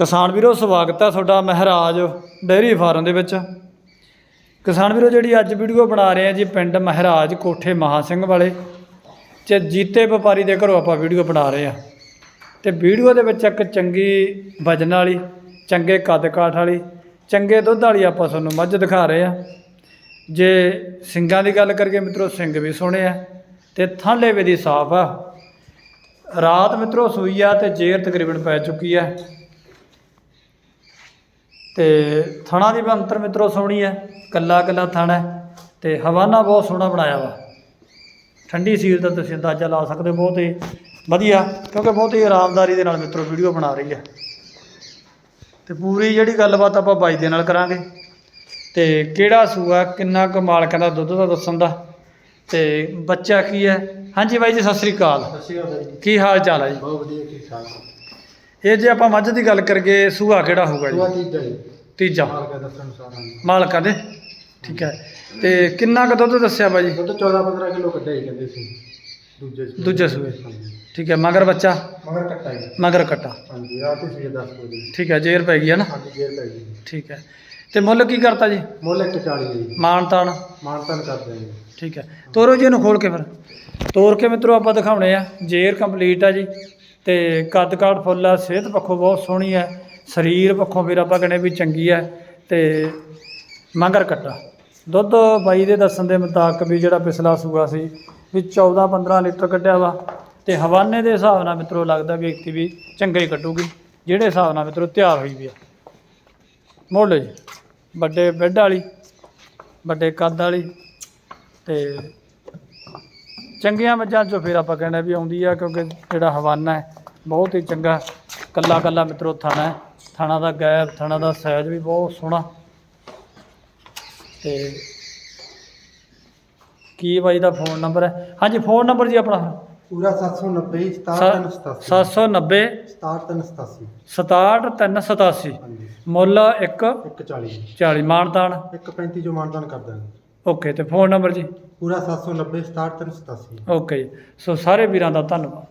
ਕਿਸਾਨ ਵੀਰੋ, ਸਵਾਗਤ ਹੈ ਤੁਹਾਡਾ ਮਹਾਰਾਜ ਡੇਅਰੀ ਫਾਰਮ ਦੇ ਵਿੱਚ। ਕਿਸਾਨ ਵੀਰੋ, ਜਿਹੜੀ ਅੱਜ ਵੀਡੀਓ ਬਣਾ ਰਹੇ ਆ ਜੀ ਪਿੰਡ ਮਹਾਰਾਜ ਕੋਠੇ ਮਹਾ ਸਿੰਘ ਵਾਲੇ ਚ ਜੀਤੇ ਵਪਾਰੀ ਦੇ ਘਰੋਂ ਆਪਾਂ ਵੀਡੀਓ ਬਣਾ ਰਹੇ ਆ। ਤੇ ਵੀਡੀਓ ਦੇ ਵਿੱਚ ਇੱਕ ਚੰਗੀ ਵਜਨ ਵਾਲੀ, ਚੰਗੇ ਕੱਦ ਕਾਠ ਵਾਲੀ, ਚੰਗੇ ਦੁੱਧ ਵਾਲੀ ਆਪਾਂ ਤੁਹਾਨੂੰ ਮੱਝ ਦਿਖਾ ਰਹੇ ਆ। ਜੇ ਸਿੰਗਾਂ ਦੀ ਗੱਲ ਕਰੀਏ ਮਿੱਤਰੋ, ਸਿੰਘ ਵੀ ਸੋਹਣੇ ਆ ਤੇ ਥਾਂਲੇ ਵੀ ਦੀ ਸਾਫ਼ ਆ। ਰਾਤ ਮਿੱਤਰੋ ਸੂਈ ਆ ਤੇ ਜੇਰ ਤਕਰੀਬਨ ਪੈ ਚੁੱਕੀ ਆ। ਤੇ ਥਣਾ ਦੀ ਬੰਤਰ ਮਿੱਤਰੋ ਸੋਹਣੀ ਹੈ ਕੱਲਾ ਕੱਲਾ ਥਣ ਹੈ ਤੇ ਹਵਾਨਾ ਬਹੁਤ ਸੋਹਣਾ ਬਣਾਇਆ ਵਾ। ਠੰਡੀ ਸੀਲ ਦਾ ਤੁਸੀਂ ਅੰਦਾਜ਼ਾ ਲਾ ਸਕਦੇ ਹੋ ਬਹੁਤ ਹੀ ਵਧੀਆ ਕਿਉਂਕਿ ਬਹੁਤ ਹੀ ਆਰਾਮਦਾਰੀ ਦੇ ਨਾਲ ਮਿੱਤਰੋ ਵੀਡੀਓ ਬਣਾ ਰਹੀ ਹੈ। ਤੇ ਪੂਰੀ ਜਿਹੜੀ ਗੱਲਬਾਤ ਆਪਾਂ ਬਾਈ ਦੇ ਨਾਲ ਕਰਾਂਗੇ ਤੇ ਕਿਹੜਾ ਸੂਆ ਕਿੰਨਾ ਕੁ ਮਾਲਕਾਂ ਦਾ ਦੁੱਧ ਦਾ ਦੱਸਣ ਦਾ। ਤੇ ਬੱਚਾ ਕੀ ਹੈ? ਹਾਂਜੀ ਬਾਈ ਜੀ ਸਤਿ ਸ੍ਰੀ ਅਕਾਲ। ਸਤਿ ਸ਼੍ਰੀ ਅਕਾਲ ਜੀ। ਕੀ ਹਾਲ ਚਾਲ ਹੈ ਜੀ? ਬਹੁਤ ਵਧੀਆ ਠੀਕ ਠਾਕ। ਇਹ ਜੇ ਆਪਾਂ ਮੱਝ ਦੀ ਗੱਲ ਕਰੀਏ ਸੂਆ ਕਿਹੜਾ ਹੋਊਗਾ ਜੀ? ਠੀਕ ਹੈ ਜੀ। ਤੀਜਾ। ਮਾਲਕਾ ਦੱਸਣ ਦੇ। ਠੀਕ ਹੈ। ਤੇ ਕਿੰਨਾ ਕੁ ਦੁੱਧ ਦੱਸਿਆ ਬਾਜੀ ਦੁੱਧ 14 15 ਕਿਲੋ ਕੱਢਿਆ ਹੀ ਕਹਿੰਦੇ ਸੀ। ਦੂਜੇ ਸੂਏ। ਦੂਜੇ ਸੂਏ। ਹਾਂਜੀ। ਠੀਕ ਹੈ। ਮਗਰ ਬੱਚਾ? ਮਗਰ ਕੱਟਾ ਜੀ। ਮਗਰ ਕੱਟਾ। ਹਾਂਜੀ ਰਾਤ ਹੀ ਸੀ 10 ਵਜੇ ਠੀਕ ਹੈ ਜੇਰ ਪੈ ਗਈ ਹੈ ਨਾ? ਹਾਂਜੀ ਜੇਰ ਪੈ ਗਈ। ਠੀਕ ਹੈ। ਤੇ ਮੁੱਲ ਕੀ ਕਰਤਾ ਜੀ? ਮੁੱਲ 140 ਹੈ ਜੀ। ਮਾਨ ਤਾਨ ਮਾਨਤਨ ਕਰਦੇ ਜੀ। ਠੀਕ ਹੈ। ਤੋਰੋ ਜੀ ਇਹਨੂੰ ਖੋਲ ਕੇ ਫਿਰ। ਤੋਰ ਕੇ ਮਿੱਤਰੋ ਆਪਾਂ ਦਿਖਾਉਣੇ ਆ। ਜੇਰ ਕੰਪਲੀਟ ਆ ਜੀ। ਤੇ ਕੱਦ ਕਾਠ ਫੁੱਲ ਆ, ਸਿਹਤ ਪੱਖੋਂ ਬਹੁਤ ਸੋਹਣੀ ਹੈ ਸਰੀਰ ਪੱਖੋਂ ਫਿਰ ਆਪਾਂ ਕਹਿੰਦੇ ਵੀ ਚੰਗੀ ਹੈ ਤੇ ਮੰਗਰ ਕੱਟਾ। ਦੁੱਧ ਬਾਈ ਦੇ ਦੱਸਣ ਦੇ ਮੁਤਾਬਕ ਵੀ ਜਿਹੜਾ ਪਿਛਲਾ ਸੂਆ ਸੀ ਵੀ 14 15 ਲੀਟਰ ਕੱਢਿਆ ਵਾ ਤੇ ਹਵਾਨੇ ਦੇ ਹਿਸਾਬ ਨਾਲ ਮਿੱਤਰੋ ਲੱਗਦਾ ਵੀ ਇੱਕ ਵੀ ਚੰਗਾ ਹੀ ਕੱਢੂਗੀ, ਜਿਹੜੇ ਹਿਸਾਬ ਨਾਲ ਮਿੱਤਰੋ ਤਿਆਰ ਹੋਈ ਵੀ ਆ। ਮੁੱਲ ਜੀ, ਵੱਡੇ ਬੈੱਡ ਵਾਲੀ, ਵੱਡੇ ਕੱਦ ਵਾਲੀ ਤੇ ਚੰਗੀਆਂ ਮੱਝਾਂ ਚੋਂ ਫਿਰ ਆਪਾਂ ਕਹਿੰਦੇ ਵੀ ਆਉਂਦੀ ਆ ਕਿਉਂਕਿ ਜਿਹੜਾ ਹਵਾਨਾ ਹੈ ਬਹੁਤ ਹੀ ਚੰਗਾ ਕੱਲਾ ਕੱਲਾ ਮਿੱਤਰੋ ਥਾਣਾ ਹੈ। ਥਾਣਾ ਦਾ ਗੈਪ ਥਾਣਾ ਦਾ ਸਾਈਜ਼ ਵੀ ਬਹੁਤ ਸੋਹਣਾ। ਤੇ ਕੀ ਬਾਈ ਦਾ ਫੋਨ ਨੰਬਰ ਹੈ? ਹਾਂਜੀ ਫੋਨ ਨੰਬਰ ਜੀ ਆਪਣਾ। ਪੂਰਾ 790 6787 790 6787 67387 ਹਾਂਜੀ। ਮੁੱਲ 1 140 40 ਮਾਨਤਾਨ। 135 ਜੋ ਮਾਨਤਨ ਕਰ ਦਾਂਗੇ ਓਕੇ ਤੇ ਫੋਨ ਨੰਬਰ ਜੀ? ਪੂਰਾ 790 6787 ਓਕੇ ਜੀ। ਸੋ ਸਾਰੇ ਵੀਰਾਂ ਦਾ ਧੰਨਵਾਦ।